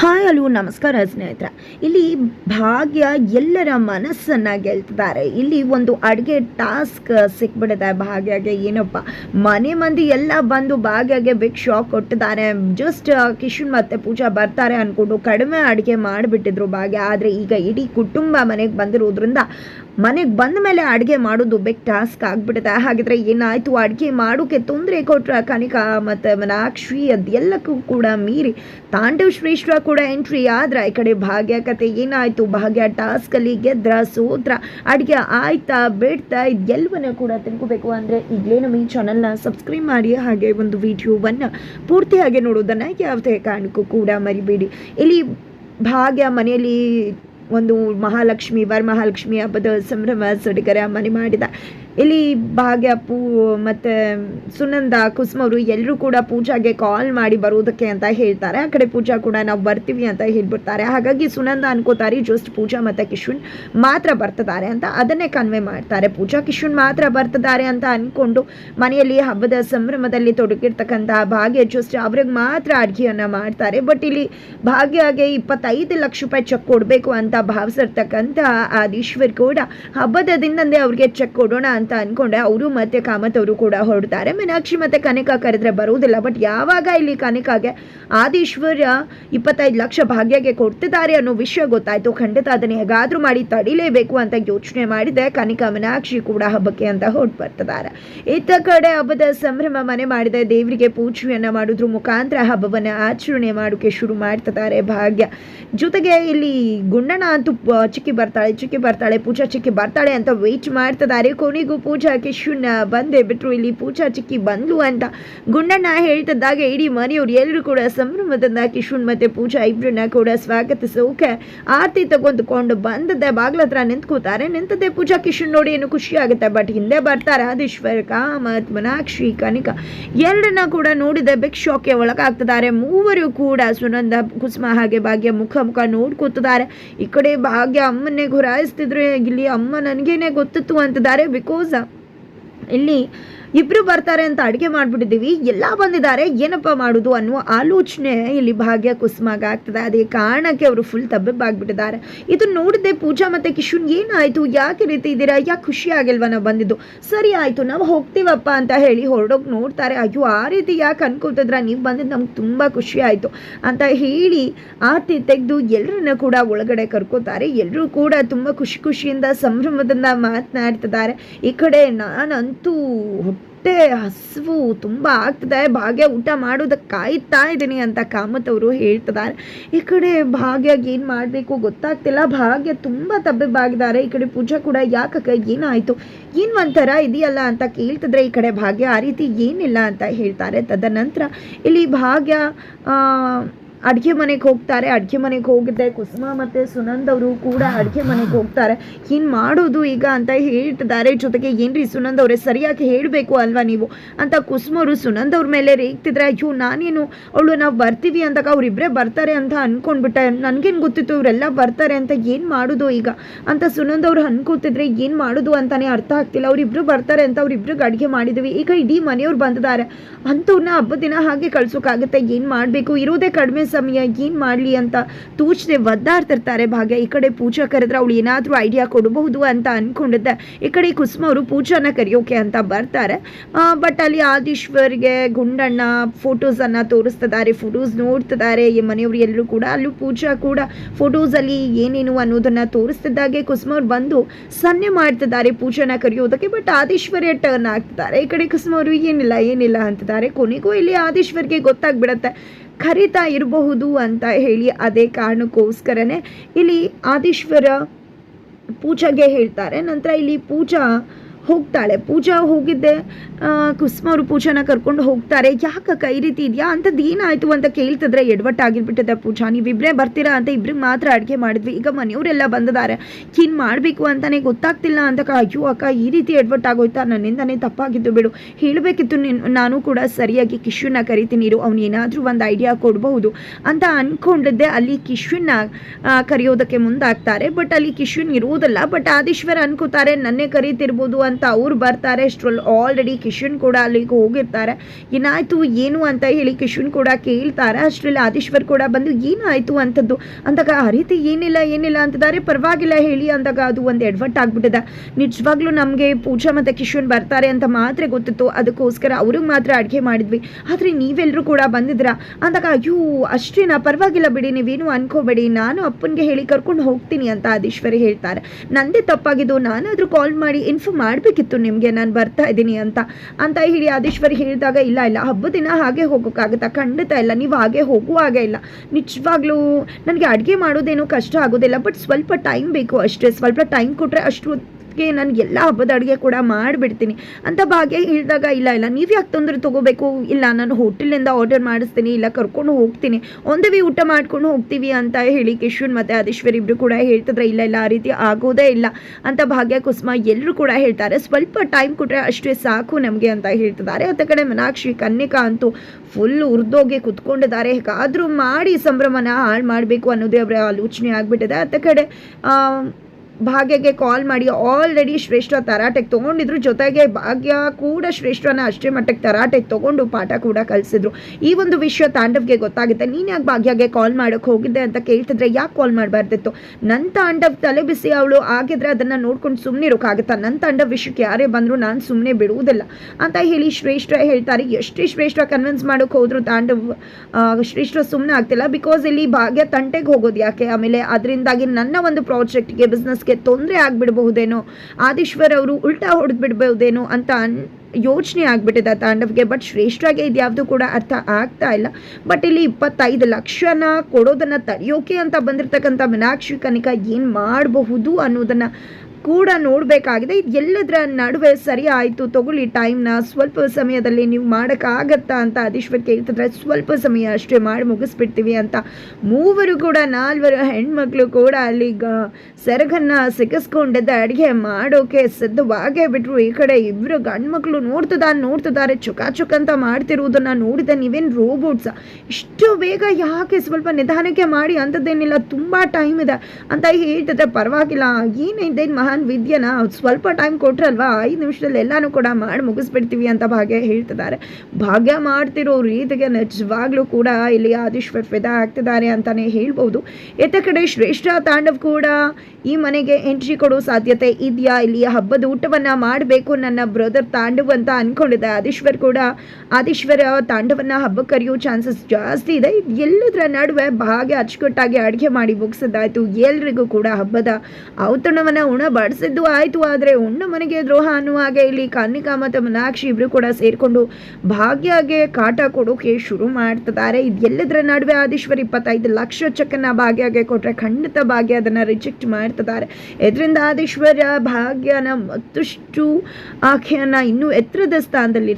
Hi hello ನಮಸ್ಕಾರ ಸ್ನೇಹಿತರೆ. ಇಲ್ಲಿ ಭಾಗ್ಯ ಎಲ್ಲರ ಮನಸ್ಸನ್ನ ಗೆಲ್ತಿದ್ದಾರೆ. ಇಲ್ಲಿ ಒಂದು ಅಡುಗೆ ಟಾಸ್ಕ್ ಸಿಕ್ಬಿಡಿದೆ ಭಾಗ್ಯಗೆ. ಏನಪ್ಪ? ಮನೆ ಮಂದಿ ಎಲ್ಲ ಬಂದು ಭಾಗ್ಯಗೆ ಬಿಗ್ ಶಾಕ್ ಕೊಟ್ಟಿದ್ದಾರೆ. ಜಸ್ಟ್ ಕಿಶನ್ ಮತ್ತೆ ಪೂಜಾ ಬರ್ತಾರೆ ಅಂದ್ಕೊಂಡು ಕಡಿಮೆ ಅಡುಗೆ ಮಾಡಿಬಿಟ್ಟಿದ್ರು ಭಾಗ್ಯ. ಆದರೆ ಈಗ ಇಡೀ ಕುಟುಂಬ ಮನೆಗೆ ಬಂದಿರೋದ್ರಿಂದ ಮನೆಗೆ ಬಂದ ಮೇಲೆ ಅಡುಗೆ ಮಾಡೋದು ಬಿಗ್ ಟಾಸ್ಕ್ ಆಗಿಬಿಡುತ್ತೆ ಹಾಗಿದ್ರೆ ಏನಾಯಿತು? ಅಡುಗೆ ಮಾಡೋಕ್ಕೆ ತೊಂದರೆ ಕೊಟ್ರ ಕನಿಕಾ ಮತ್ತು ಮನಾಕ್ಷಿ ಅದೆಲ್ಲಕ್ಕೂ ಕೂಡ ಮೀರಿ. ತಾಂಡವ್ ಶ್ರೇಷ್ಠ ಕೂಡ ಎಂಟ್ರಿ ಆದ್ರೆ ಈ ಕಡೆ ಭಾಗ್ಯ ಕತೆ ಏನಾಯಿತು? ಭಾಗ್ಯ ಟಾಸ್ಕಲ್ಲಿ ಗೆದ್ರ ಸೋತ್ರ. ಅಡುಗೆ ಆಯ್ತಾ, ಬಿಡ್ತಾ ಇದೆಲ್ಲವನ್ನೂ ಕೂಡ ತಿಳ್ಕೋಬೇಕು ಅಂದರೆ ಈಗಲೇ ನಮ್ಮ ಈ ಚಾನಲ್ನ ಸಬ್ಸ್ಕ್ರೈಬ್ ಮಾಡಿ. ಹಾಗೆ ಒಂದು ವಿಡಿಯೋವನ್ನು ಪೂರ್ತಿಯಾಗಿ ನೋಡೋದನ್ನು ಯಾವುದೇ ಕಾರಣಕ್ಕೂ ಕೂಡ ಮರಿಬೇಡಿ. ಇಲ್ಲಿ ಭಾಗ್ಯ ಮನೆಯಲ್ಲಿ ಒಂದು ಮಹಾಲಕ್ಷ್ಮಿ ವರಮಹಾಲಕ್ಷ್ಮಿ ಹಬ್ಬದ ಸಂಭ್ರಮ ಸಡಗರ ಮನೆ ಮಾಡಿದ ಇಲ್ಲಿ ಭಾಗ್ಯ ಪೂ, ಮತ್ತು ಸುನಂದ, ಕುಸುಮ ಅವರು ಎಲ್ಲರೂ ಕೂಡ ಪೂಜಾಗೆ ಕಾಲ್ ಮಾಡಿ ಬರೋದಕ್ಕೆ ಅಂತ ಹೇಳ್ತಾರೆ. ಆ ಕಡೆ ಪೂಜಾ ಕೂಡ ನಾವು ಬರ್ತೀವಿ ಅಂತ ಹೇಳ್ಬಿಡ್ತಾರೆ. ಹಾಗಾಗಿ ಸುನಂದ ಅನ್ಕೋತಾರೆ ಜಸ್ಟ್ ಪೂಜಾ ಮತ್ತು ಕಿಶುನ್ ಮಾತ್ರ ಬರ್ತಿದ್ದಾರೆ ಅಂತ. ಅದನ್ನೇ ಕನ್ವೆ ಮಾಡ್ತಾರೆ. ಪೂಜಾ, ಕಿಶುನ್ ಮಾತ್ರ ಬರ್ತಿದ್ದಾರೆ ಅಂತ ಅಂದ್ಕೊಂಡು ಮನೆಯಲ್ಲಿ ಹಬ್ಬದ ಸಂಭ್ರಮದಲ್ಲಿ ತೊಡಗಿರ್ತಕ್ಕಂತಹ ಭಾಗ್ಯ ಜಸ್ಟ್ ಅವ್ರಿಗೆ ಮಾತ್ರ ಅಡುಗೆಯನ್ನು ಮಾಡ್ತಾರೆ. ಬಟ್ ಇಲ್ಲಿ ಭಾಗ್ಯಗೆ ಇಪ್ಪತ್ತೈದು ಲಕ್ಷ ರೂಪಾಯಿ ಚೆಕ್ ಕೊಡಬೇಕು ಅಂತ ಭಾವಿಸಿರ್ತಕ್ಕಂಥ ಆದೀಶ್ವರ್ ಕೂಡ ಹಬ್ಬದ ದಿನದಂದೇ ಅವ್ರಿಗೆ ಚೆಕ್ ಕೊಡೋಣ ಅಂತ ಅನ್ಕೊಂಡೆ ಅವರು ಮತ್ತೆ ಕಾಮತ್ ಅವರು ಕೂಡ ಹೊರಡ್ತಾರೆ. ಮೀನಾಕ್ಷಿ ಮತ್ತೆ ಕನಿಕಾ ಕರೆದ್ರೆ ಬರುವುದಿಲ್ಲ ಬಟ್ ಯಾವಾಗ ಇಲ್ಲಿ ಕನಿಕಾಗೆ ಆದೀಶ್ವರ್ಯ ಇಪ್ಪತ್ತೈದು ಲಕ್ಷ ಭಾಗ್ಯಗೆ ಕೊಡ್ತಿದ್ದಾರೆ ಅನ್ನೋ ವಿಷಯ ಗೊತ್ತಾಯ್ತು. ಖಂಡಿತ ಅದನ್ನ ಹೇಗಾದ್ರೂ ಮಾಡಿ ತಡಿಲೇಬೇಕು ಅಂತ ಯೋಚನೆ ಮಾಡಿದೆ ಕನಿಕಾ, ಮೀನಾಕ್ಷಿ ಕೂಡ ಹಬ್ಬಕ್ಕೆ ಅಂತ ಹೊರಟು ಬರ್ತಿದ್ದಾರೆ ಇತ್ತ ಕಡೆ ಹಬ್ಬದ ಸಂಭ್ರಮ ಮನೆ ಮಾಡಿದೆ. ದೇವರಿಗೆ ಪೂಜೆಯನ್ನ ಮಾಡಿದ್ರು. ಮುಖಾಂತರ ಹಬ್ಬವನ್ನ ಆಚರಣೆ ಮಾಡೋಕೆ ಶುರು ಮಾಡ್ತಿದ್ದಾರೆ ಭಾಗ್ಯ. ಜೊತೆಗೆ ಇಲ್ಲಿ ಗುಂಡಣ್ಣ ಅಂತೂ ಚಿಕ್ಕಿ ಬರ್ತಾಳೆ ಚಿಕ್ಕಿ ಬರ್ತಾಳೆ, ಪೂಜಾ ಚಿಕ್ಕಿ ಬರ್ತಾಳೆ ಅಂತ ವೆಯ್ಟ್ ಮಾಡ್ತಿದ್ದಾರೆ. ಕೊನೆಗೂ ಪೂಜಾ ಕಿಶುನ್ ಬಂದೆ ಬಿಟ್ರು. ಇಲ್ಲಿ ಪೂಜಾ ಚಿಕ್ಕಿ ಬಂದ್ಲು ಅಂತ ಗುಂಡಣ್ಣ ಹೇಳ್ತಿದ್ದಾಗ ಇಡೀ ಮನೆಯವ್ರು ಎಲ್ಲರೂ ಕೂಡ ಸಂಭ್ರಮದಿಂದ ಕಿಶುನ್ ಮತ್ತೆ ಪೂಜಾ ಇಬ್ಬರನ್ನ ಕೂಡ ಸ್ವಾಗತಿಸೋಕೆ ಆರತಿ ತಗೊಂಡುಕೊಂಡು ಬಂದದ್ದೆ ಬಾಗ್ಲ ಹತ್ರ ನಿಂತ್ಕೋತಾರೆ. ನಿಂತದ್ದೆ ಪೂಜಾ ಕಿಶುನ್ ನೋಡಿ ಏನು ಖುಷಿ ಆಗುತ್ತೆ. ಬಟ್ ಹಿಂದೆ ಬರ್ತಾರೆ ಆದೀಶ್ವರ್, ಕಾಮತ್, ಮನಾಕ್ಷಿ, ಕನಿಕಾ. ಎರಡನ್ನ ಕೂಡ ನೋಡಿದೆ ಬಿಗ್ ಶಾಕ್ಗೆ ಒಳಗಾಗ್ತಿದ್ದಾರೆ. ಮೂವರು ಕೂಡ ಸುನಂದ, ಕುಸುಮ ಹಾಗೆ ಭಾಗ್ಯ ಮುಖ ಮುಖ ನೋಡ್ಕೋತಿದ್ದಾರೆ. ಈ ಕಡೆ ಭಾಗ್ಯ ಅಮ್ಮನ್ನೇ ಘುರಾಯಿಸ್ತಿದ್ರೆ ಇಲ್ಲಿ ಅಮ್ಮ ನನಗೇನೆ ಗೊತ್ತಿತ್ತು ಅಂತಿದ್ದಾರೆ. ಬಿಕಾಸ್ ಇಲ್ಲಿ ಇಬ್ರು ಬರ್ತಾರೆ ಅಂತ ಅಡುಗೆ ಮಾಡ್ಬಿಟ್ಟಿದ್ದೀವಿ. ಎಲ್ಲ ಬಂದಿದ್ದಾರೆ. ಏನಪ್ಪ ಮಾಡೋದು ಅನ್ನುವ ಆಲೋಚನೆ ಇಲ್ಲಿ ಭಾಗ್ಯ ಕುಸುಮಾಗ ಆಗ್ತದೆ. ಅದೇ ಕಾರಣಕ್ಕೆ ಅವರು ಫುಲ್ ತಬ್ಬಬ್ಬಾಗ್ಬಿಟ್ಟಿದ್ದಾರೆ. ಇದು ನೋಡಿದೆ ಪೂಜಾ ಮತ್ತೆ ಕಿಶುನ್. ಏನಾಯ್ತು? ಯಾಕೆ ರೀತಿ ಇದ್ದೀರಾ? ಯಾಕೆ ಖುಷಿ ಆಗಿಲ್ವಾ ನಾವು ಬಂದಿದ್ದು? ಸರಿ ಆಯಿತು, ನಾವು ಹೋಗ್ತೀವಪ್ಪ ಅಂತ ಹೇಳಿ ಹೊರಡೋಗಿ ನೋಡ್ತಾರೆ. ಅಯ್ಯೋ, ಆ ರೀತಿ ಯಾಕೆ ಅನ್ಕೋತಿದ್ರ? ನೀವು ಬಂದಿದ್ದು ನಮ್ಗೆ ತುಂಬ ಖುಷಿ ಆಯಿತು ಅಂತ ಹೇಳಿ ಆರತಿ ತೆಗೆದು ಎಲ್ಲರನ್ನ ಕೂಡ ಒಳಗಡೆ ಕರ್ಕೋತಾರೆ. ಎಲ್ಲರೂ ಕೂಡ ತುಂಬ ಖುಷಿ ಖುಷಿಯಿಂದ ಸಂಭ್ರಮದಿಂದ ಮಾತನಾಡ್ತಿದ್ದಾರೆ. ಈ ಕಡೆ ನಾನಂತೂ ಹೊಟ್ಟೆ ಹಸಿವು ತುಂಬ ಆಗ್ತಿದೆ. ಭಾಗ್ಯ ಊಟ ಮಾಡೋದಕ್ಕೆ ಕಾಯ್ತಾ ಇದ್ದೀನಿ ಅಂತ ಕಾಮತ್ ಅವರು ಹೇಳ್ತಿದ್ದಾರೆ. ಈ ಕಡೆ ಭಾಗ್ಯಾಗ ಏನು ಮಾಡಬೇಕು ಗೊತ್ತಾಗ್ತಿಲ್ಲ. ಭಾಗ್ಯ ತುಂಬ ತಬ್ಬಿಬ್ಬಾಗಿದ್ದಾರೆ. ಈ ಕಡೆ ಪೂಜಾ ಕೂಡ, ಯಾಕಕ್ಕ ಏನಾಯಿತು? ಏನು ಒಂಥರ ಇದೆಯಲ್ಲ ಅಂತ ಕೇಳ್ತಿದ್ರೆ ಈ ಕಡೆ ಭಾಗ್ಯ ಆ ರೀತಿ ಏನಿಲ್ಲ ಅಂತ ಹೇಳ್ತಾರೆ. ತದನಂತರ ಇಲ್ಲಿ ಭಾಗ್ಯ ಅಡುಗೆ ಮನೆಗೆ ಹೋಗ್ತಾರೆ. ಅಡುಗೆ ಮನೆಗೆ ಹೋಗಿದ್ದೆ. ಕುಸುಮ ಮತ್ತು ಸುನಂದ್ ಅವರು ಕೂಡ ಅಡುಗೆ ಮನೆಗೆ ಹೋಗ್ತಾರೆ. ಏನು ಮಾಡೋದು ಈಗ ಅಂತ ಹೇಳ್ತಿದ್ದಾರೆ. ಜೊತೆಗೆ ಏನ್ರಿ ಸುನಂದ್ ಅವರೇ? ಸರಿಯಾಗಿ ಹೇಳಬೇಕು ಅಲ್ವಾ ನೀವು? ಅಂತ ಕುಸುಮ ಅವರು ಸುನಂದ್ ಅವ್ರ ಮೇಲೆ ರೇಗ್ತಿದ್ರೆ, ಅಯ್ಯೋ, ನಾನೇನು ಅವಳು ನಾವು ಬರ್ತೀವಿ ಅಂದಾಗ ಅವರಿಬ್ಬರೇ ಬರ್ತಾರೆ ಅಂತ ಅಂದ್ಕೊಂಡ್ಬಿಟ್ಟೆ ನನಗೇನು ಗೊತ್ತಿತ್ತು ಇವರೆಲ್ಲ ಬರ್ತಾರೆ ಅಂತ ಏನು ಮಾಡೋದು ಈಗ? ಅಂತ ಸುನಂದ್ ಅವ್ರು ಅನ್ಕೋತಿದ್ರೆ, ಏನು ಮಾಡೋದು ಅಂತಲೇ ಅರ್ಥ ಆಗ್ತಿಲ್ಲ. ಅವರಿಬ್ರು ಬರ್ತಾರೆ ಅಂತ ಅವರಿಬ್ರಿಗೆ ಅಡುಗೆ ಮಾಡಿದ್ವಿ. ಈಗ ಇಡೀ ಮನೆಯವ್ರು ಬಂದಿದ್ದಾರೆ. ಅಂಥವ್ರನ್ನ ಹಬ್ಬದ ದಿನ ಹಾಗೆ ಕಳ್ಸೋಕ್ಕಾಗುತ್ತೆ ಏನು ಮಾಡಬೇಕು? ಇರೋದೇ ಕಡಿಮೆ ಸಮಯ ಏನು ಮಾಡಲಿ ಅಂತ ತೂಚದೆ ಒದ್ದಾಡ್ತಿರ್ತಾರೆ. ಭಾಗ್ಯ, ಈ ಕಡೆ ಪೂಜಾ ಕರೆದ್ರೆ ಅವಳು ಏನಾದರೂ ಐಡಿಯಾ ಕೊಡಬಹುದು ಅಂತ ಅನ್ಕೊಂಡಿದ್ದೆ. ಈ ಕಡೆ ಕುಸುಮ ಅವರು ಪೂಜಾನ ಕರೆಯೋಕೆ ಅಂತ ಬರ್ತಾರೆ. ಬಟ್ ಅಲ್ಲಿ ಆದೀಶ್ವರ್ಗೆ ಗುಂಡಣ್ಣ ಫೋಟೋಸನ್ನು ತೋರಿಸ್ತಿದ್ದಾರೆ ಫೋಟೋಸ್ ನೋಡ್ತಿದ್ದಾರೆ. ಈ ಮನೆಯವರು ಎಲ್ಲರೂ ಕೂಡ ಅಲ್ಲೂ ಪೂಜಾ ಕೂಡ ಫೋಟೋಸಲ್ಲಿ ಏನೇನು ಅನ್ನೋದನ್ನು ತೋರಿಸ್ತಿದ್ದಾಗೆ ಕುಸುಮ ಅವ್ರು ಬಂದು ಸನ್ನೆ ಮಾಡ್ತಿದ್ದಾರೆ ಪೂಜಾನ ಕರೆಯೋದಕ್ಕೆ. ಬಟ್ ಆದೀಶ್ವರ್ಯ ಟರ್ನ್ ಆಗ್ತಿದ್ದಾರೆ. ಈ ಕಡೆ ಕುಸುಮ ಅವರು, ಏನಿಲ್ಲ ಏನಿಲ್ಲ ಅಂತಿದ್ದಾರೆ. ಕೊನೆಗೂ ಇಲ್ಲಿ ಆದೀಶ್ವರ್ಗೆ ಗೊತ್ತಾಗ್ಬಿಡತ್ತೆ. ಕರಿತಾ ಇರಬಹುದು ಅಂತ ಹೇಳಿ ಅದೇ ಕಾರಣಕ್ಕೋಸ್ಕರನೇ ಇಲ್ಲಿ ಆದೀಶ್ವರ ಪೂಜಾಗೆ ಹೇಳ್ತಾರೆ. ನಂತರ ಇಲ್ಲಿ ಪೂಜಾ ಹೋಗ್ತಾಳೆ. ಪೂಜಾ ಹೋಗಿದ್ದೆ. ಕುಸ್ಮ ಅವರು ಪೂಜಾನ ಕರ್ಕೊಂಡು ಹೋಗ್ತಾರೆ. ಯಾಕಕ್ಕ ಈ ರೀತಿ ಇದೆಯಾ? ಅಂಥದ್ದು ಏನಾಯಿತು ಅಂತ ಕೇಳ್ತಿದ್ರೆ ಎಡವಟ್ಟಾಗಿರ್ಬಿಟ್ಟಿದೆ ಪೂಜಾ. ನೀವಿಬ್ಬರೇ ಬರ್ತೀರಾ ಅಂತ ಇಬ್ಬರಿಗೆ ಮಾತ್ರ ಅಡುಗೆ ಮಾಡಿದ್ವಿ. ಈಗ ಮನೆಯವರೆಲ್ಲ ಬಂದಿದ್ದಾರೆ. ಏನು ಮಾಡಬೇಕು ಅಂತಲೇ ಗೊತ್ತಾಗ್ತಿಲ್ಲ ಅಂತ ಅಯ್ಯೋ ಅಕ್ಕ ಈ ರೀತಿ ಎಡವಟ್ಟಾಗೋಯ್ತಾ ನನ್ನಿಂದನೇ ತಪ್ಪಾಗಿದ್ದು ಬಿಡು. ಹೇಳಬೇಕಿತ್ತು ನಾನು ಕೂಡ ಸರಿಯಾಗಿ ಕಿಶುನ ಕರಿತೀನಿ ಇರು. ಅವ್ನು ಏನಾದರೂ ಒಂದು ಐಡಿಯಾ ಕೊಡಬಹುದು ಅಂತ ಅಂದ್ಕೊಂಡಿದ್ದೆ ಅಲ್ಲಿ ಕಿಶುನ ಆ, ಕರೆಯೋದಕ್ಕೆ ಮುಂದಾಗ್ತಾರೆ. ಬಟ್ ಅಲ್ಲಿ ಕಿಶುನ್ ಇರುವುದಲ್ಲ. ಬಟ್ ಆದೀಶ್ವರ ಅನ್ಕೋತಾರೆ ನನ್ನೇ ಕರೀತಿರ್ಬೋದು ಅಂತ ಅಂತ ಅವ್ರು ಬರ್ತಾರೆ. ಇಷ್ಟರಲ್ಲಿ ಆಲ್ರೆಡಿ ಕಿಶನ್ ಕೂಡ ಅಲ್ಲಿಗೆ ಹೋಗಿರ್ತಾರೆ. ಏನಾಯಿತು, ಏನು ಅಂತ ಹೇಳಿ ಕಿಶನ್ ಕೂಡ ಕೇಳ್ತಾರೆ. ಅಷ್ಟರಲ್ಲಿ ಆದೀಶ್ವರ್ ಕೂಡ ಬಂದು, ಏನಾಯಿತು ಅಂತದ್ದು ಅಂದಾಗ ಆ ರೀತಿ ಏನಿಲ್ಲ ಏನಿಲ್ಲ ಅಂತಿದ್ದಾರೆ. ಪರವಾಗಿಲ್ಲ ಹೇಳಿ ಅಂದಾಗ ಅದು ಒಂದು ಎಡ್ವರ್ಟ್ ಆಗಿಬಿಟ್ಟಿದೆ. ನಿಜವಾಗ್ಲೂ ನಮಗೆ ಪೂಜಾ ಮತ್ತು ಕಿಶನ್ ಬರ್ತಾರೆ ಅಂತ ಮಾತ್ರ ಗೊತ್ತಿತ್ತು. ಅದಕ್ಕೋಸ್ಕರ ಅವ್ರಿಗೆ ಮಾತ್ರ ಅಡುಗೆ ಮಾಡಿದ್ವಿ. ಆದರೆ ನೀವೆಲ್ಲರೂ ಕೂಡ ಬಂದಿದ್ರಾ ಅಂದಾಗ, ಅಯ್ಯೋ, ಅಷ್ಟೇನಾ? ಪರವಾಗಿಲ್ಲ ಬಿಡಿ, ನೀವೇನು ಅನ್ಕೋಬೇಡಿ. ನಾನು ಅಪ್ಪನಿಗೆ ಹೇಳಿ ಕರ್ಕೊಂಡು ಹೋಗ್ತೀನಿ ಅಂತ ಆದೀಶ್ವರಿ ಹೇಳ್ತಾರೆ. ನಂದೇ ತಪ್ಪಾಗಿದ್ದು. ನಾನಾದರೂ ಕಾಲ್ ಮಾಡಿ ಇನ್ಫಾರ್ಮ್ ಮಾಡಬೇಕಿತ್ತು ನಿಮಗೆ ನಾನು ಬರ್ತಾ ಇದ್ದೀನಿ ಅಂತ. ಅಂತ ಹೇಳಿ ಆದೇಶ್ವರಿ ಹೇಳಿದಾಗ, ಇಲ್ಲ ಇಲ್ಲ, ಹಬ್ಬದ ದಿನ ಹಾಗೆ ಹೋಗೋಕ್ಕಾಗುತ್ತಾ? ಖಂಡಿತ ಇಲ್ಲ, ನೀವು ಹಾಗೆ ಹೋಗುವಾಗೆ ಇಲ್ಲ. ನಿಜವಾಗ್ಲೂ ನನಗೆ ಅಡುಗೆ ಮಾಡೋದೇನು ಕಷ್ಟ ಆಗೋದಿಲ್ಲ, ಬಟ್ ಸ್ವಲ್ಪ ಟೈಮ್ ಬೇಕು ಅಷ್ಟೇ. ಸ್ವಲ್ಪ ಟೈಮ್ ಕೊಟ್ಟರೆ ಅಷ್ಟು ನಾನು ಎಲ್ಲ ಹಬ್ಬದ ಅಡುಗೆ ಕೂಡ ಮಾಡಿಬಿಡ್ತೀನಿ. ಅಂತ ಭಾಗ್ಯ ಹೇಳಿದಾಗ, ಇಲ್ಲ ಇಲ್ಲ, ನೀವು ಯಾಕೆ ತೊಂದರೆ ತೊಗೋಬೇಕು? ಇಲ್ಲ, ನಾನು ಹೋಟೆಲಿಂದ ಆರ್ಡರ್ ಮಾಡಿಸ್ತೀನಿ, ಇಲ್ಲ, ಕರ್ಕೊಂಡು ಹೋಗ್ತೀನಿ. ಒಂದೇ ಊಟ ಮಾಡ್ಕೊಂಡು ಹೋಗ್ತೀವಿ ಅಂತ ಹೇಳಿ ಕಿಶನ್ ಮತ್ತು ಆದೇಶ್ವರಿ ಇಬ್ಬರು ಕೂಡ ಹೇಳ್ತಿದ್ರೆ, ಇಲ್ಲ ಇಲ್ಲ, ಆ ರೀತಿ ಆಗೋದೇ ಇಲ್ಲ ಅಂತ ಭಾಗ್ಯ, ಕುಸುಮ ಎಲ್ಲರೂ ಕೂಡ ಹೇಳ್ತಾರೆ. ಸ್ವಲ್ಪ ಟೈಮ್ ಕೊಟ್ಟರೆ ಅಷ್ಟೇ ಸಾಕು ನಮಗೆ ಅಂತ ಹೇಳ್ತಿದ್ದಾರೆ. ಅತ್ತ ಕಡೆ ಮೀನಾಕ್ಷಿ ಕನ್ನಿಕಾ ಅಂತೂ ಫುಲ್ ಉರ್ದೋಗಿ ಕುತ್ಕೊಂಡಿದ್ದಾರೆ. ಹೇಗಾದರೂ ಮಾಡಿ ಸಂಭ್ರಮನ ಹಾಳು ಮಾಡಬೇಕು ಅನ್ನೋದೇ ಅವರ ಆಲೋಚನೆ ಆಗಿಬಿಟ್ಟಿದೆ. ಅತ್ತ ಕಡೆ ಭಾಗ್ಯಗೆ ಕಾಲ್ ಮಾಡಿ ಆಲ್ರೆಡಿ ಶ್ರೇಷ್ಠ ತರಾಟೆಗೆ ತೊಗೊಂಡಿದ್ರು. ಜೊತೆಗೆ ಭಾಗ್ಯ ಕೂಡ ಶ್ರೇಷ್ಠನ ಅಷ್ಟೇ ಮಟ್ಟಕ್ಕೆ ತರಾಟೆಗೆ ತೊಗೊಂಡು ಪಾಠ ಕೂಡ ಕಲಿಸಿದ್ರು. ಈ ಒಂದು ವಿಷಯ ತಾಂಡವ್ಗೆ ಗೊತ್ತಾಗುತ್ತೆ. ನೀನು ಯಾಕೆ ಭಾಗ್ಯಗೆ ಕಾಲ್ ಮಾಡೋಕ್ಕೆ ಹೋಗಿದ್ದೆ ಅಂತ ಕೇಳ್ತಿದ್ರೆ ಯಾಕೆ ಕಾಲ್ ಮಾಡಬಾರ್ದಿತ್ತು? ನನ್ನ ತಾಂಡವ್ ತಲೆ ಬಿಸಿ, ಅವಳು ಆಗಿದ್ರೆ ಅದನ್ನು ನೋಡ್ಕೊಂಡು ಸುಮ್ಮನೆ ಇರೋಕ್ಕಾಗುತ್ತಾ ನನ್ನ ತಾಂಡವ್ ವಿಷಯಕ್ಕೆ ಯಾರೇ ಬಂದರೂ ನಾನು ಸುಮ್ಮನೆ ಬಿಡುವುದಿಲ್ಲ. ಅಂತ ಹೇಳಿ ಶ್ರೇಷ್ಠ ಹೇಳ್ತಾರೆ, ಎಷ್ಟೇ ಶ್ರೇಷ್ಠ ಕನ್ವಿನ್ಸ್ ಮಾಡೋಕೆ ಹೋದ್ರು ತಾಂಡವ್ ಶ್ರೇಷ್ಠ ಸುಮ್ಮನೆ ಆಗ್ತಿಲ್ಲ. ಬಿಕಾಸ್ ಇಲ್ಲಿ ಭಾಗ್ಯ ತಂಟೆಗೆ ಹೋಗೋದು ಯಾಕೆ? ಆಮೇಲೆ ಅದರಿಂದಾಗಿ ನನ್ನ ಒಂದು ಪ್ರಾಜೆಕ್ಟ್ಗೆ ಬಿಸ್ನೆಸ್ಗೆ ತೊಂದರೆ ಆಗಿಬಿಡಬಹುದೇನೋ, ಆದೀಶ್ವರ್ ಅವರು ಉಲ್ಟಾ ಹೊಡೆದು ಬಿಡಬಹುದೇನೋ ಅಂತ ಯೋಚನೆ ಆಗಿಬಿಟ್ಟಿದೆ ತಾಂಡವ್ಗೆ. ಬಟ್ ಶ್ರೇಷ್ಠಗೆ ಇದ್ಯಾವುದು ಕೂಡ ಅರ್ಥ ಆಗ್ತಾ ಇಲ್ಲ. ಬಟ್ ಇಲ್ಲಿ ಇಪ್ಪತ್ತೈದು ಲಕ್ಷನ ಕೊಡೋದನ್ನು ತಡೆಯೋಕೆ ಅಂತ ಬಂದಿರತಕ್ಕಂಥ ಮೀನಾಕ್ಷಿ ಕನಿಕ ಏನು ಮಾಡಬಹುದು ಅನ್ನೋದನ್ನ ಕೂಡ ನೋಡಬೇಕಾಗಿದೆ. ಇದು ಎಲ್ಲದರ ನಡುವೆ ಸರಿ ಆಯಿತು. ತಗೊಳ್ಳಿ ಟೈಮ್ನ ಸ್ವಲ್ಪ ಸಮಯದಲ್ಲಿ ನೀವು ಮಾಡೋಕ್ಕಾಗತ್ತಾ ಅಂತ ಅಧೀಶ್ವರ್ ಕೇಳ್ತಿದ್ರೆ ಸ್ವಲ್ಪ ಸಮಯ ಅಷ್ಟೇ ಮಾಡಿ ಮುಗಿಸ್ಬಿಡ್ತೀವಿ ಅಂತ. ಮೂವರು ಕೂಡ, ನಾಲ್ವರು ಹೆಣ್ಮಕ್ಳು ಕೂಡ ಅಲ್ಲಿ ಗ, ಸೆರಗನ್ನು ಸಿಗಿಸ್ಕೊಂಡಿದ್ದ ಅಡುಗೆ ಮಾಡೋಕೆ ಸಿದ್ಧವಾಗೇ ಬಿಟ್ರು. ಈ ಕಡೆ ಇಬ್ಬರು ಗಂಡ್ಮಕ್ಳು ನೋಡ್ತದ ನೋಡ್ತಿದ್ದಾರೆ ಚುಕ ಚುಕ್ ಅಂತ ಮಾಡ್ತಿರುವುದನ್ನು ನೋಡಿದ ನೀವೇನು ರೋಬೋಟ್ಸ? ಇಷ್ಟು ಬೇಗ ಯಾಕೆ ಸ್ವಲ್ಪ ನಿಧಾನಕ್ಕೆ ಮಾಡಿ ಅಂಥದ್ದೇನಿಲ್ಲ ತುಂಬ ಟೈಮ್ ಇದೆ ಅಂತ ಹೇಳ್ತಿದ್ರೆ ಪರವಾಗಿಲ್ಲ. ಏನಿದೆ? ಮಹಾನ್ ವಿದ್ಯನ ಸ್ವಲ್ಪ ಟೈಮ್ ಕೊಟ್ರಲ್ವಾ ಐದು ನಿಮಿಷದಲ್ಲಿ ಎಲ್ಲಾನು ಕೂಡ ಮಾಡಿ ಮುಗಿಸ್ಬಿಡ್ತೀವಿ ಅಂತ ಭಾಗ್ಯ ಹೇಳ್ತಿದ್ದಾರೆ. ಭಾಗ್ಯ ಮಾಡ್ತಿರೋ ರೀತಿಗೆ ನಿಜವಾಗ್ಲೂ ಕೂಡ ಇಲ್ಲಿ ಆದೀಶ್ವರ್ ಫಿದಾ ಆಗ್ತಿದ್ದಾರೆ ಅಂತಾನೆ ಹೇಳ್ಬೋದು. ಎತ್ತ ಕಡೆ ಶ್ರೇಷ್ಠ ತಾಂಡವ್ ಕೂಡ ಈ ಮನೆಗೆ ಎಂಟ್ರಿ ಕೊಡೋ ಸಾಧ್ಯತೆ ಇದೆಯಾ? ಇಲ್ಲಿ ಹಬ್ಬದ ಊಟವನ್ನ ಮಾಡಬೇಕು ನನ್ನ ಬ್ರದರ್ ತಾಂಡವ್ ಅಂತ ಅನ್ಕೊಂಡಿದ್ದೆ ಆದೀಶ್ವರ್ ಕೂಡ, ಆದೀಶ್ವರ ತಾಂಡವನ್ನ ಹಬ್ಬಕ್ಕೆ ಕರೆಯೋ ಚಾನ್ಸಸ್ ಜಾಸ್ತಿ ಇದೆ. ಇದ್ ಎಲ್ಲದರ ನಡುವೆ ಭಾಗ್ಯ ಅಚ್ಚುಕಟ್ಟಾಗಿ ಅಡುಗೆ ಮಾಡಿ ಮುಗಿಸದಾಯ್ತು ಎಲ್ರಿಗೂ ಕೂಡ ಹಬ್ಬದ ಔತಣವನ್ನ ಉಣ ಬಡಿಸಿದ್ದು ಆಯ್ತು, ಆದರೆ ಉಣ್ಣ ಮನೆಗೆ ದ್ರೋಹ ಅನ್ನುವ ಹಾಗೆ ಇಲ್ಲಿ ಕನ್ನಿಕಾ ಮತ್ತು ಮೀನಾಕ್ಷಿ ಇಬ್ರು ಕೂಡ ಸೇರಿಕೊಂಡು ಭಾಗ್ಯಗೆ ಕಾಟ ಕೊಡೋಕೆ ಶುರು ಮಾಡ್ತಿದ್ದಾರೆ. ಇದೆಲ್ಲದರ ನಡುವೆ ಆದೀಶ್ವರ್ ಇಪ್ಪತ್ತೈದು ಲಕ್ಷ ಚೆಕ್ಕನ್ನು ಭಾಗ್ಯಗೆ ಕೊಟ್ರೆ ಖಂಡಿತ ಭಾಗ್ಯ ಅದನ್ನ ರಿಜೆಕ್ಟ್ ಮಾಡ್ತಿದ್ದಾರೆ. ಇದರಿಂದ ಆದೀಶ್ವರ ಭಾಗ್ಯನ ಮತ್ತಷ್ಟು ಆಕೆಯನ್ನ ಇನ್ನೂ ಎತ್ತರದ ಸ್ಥಾನದಲ್ಲಿ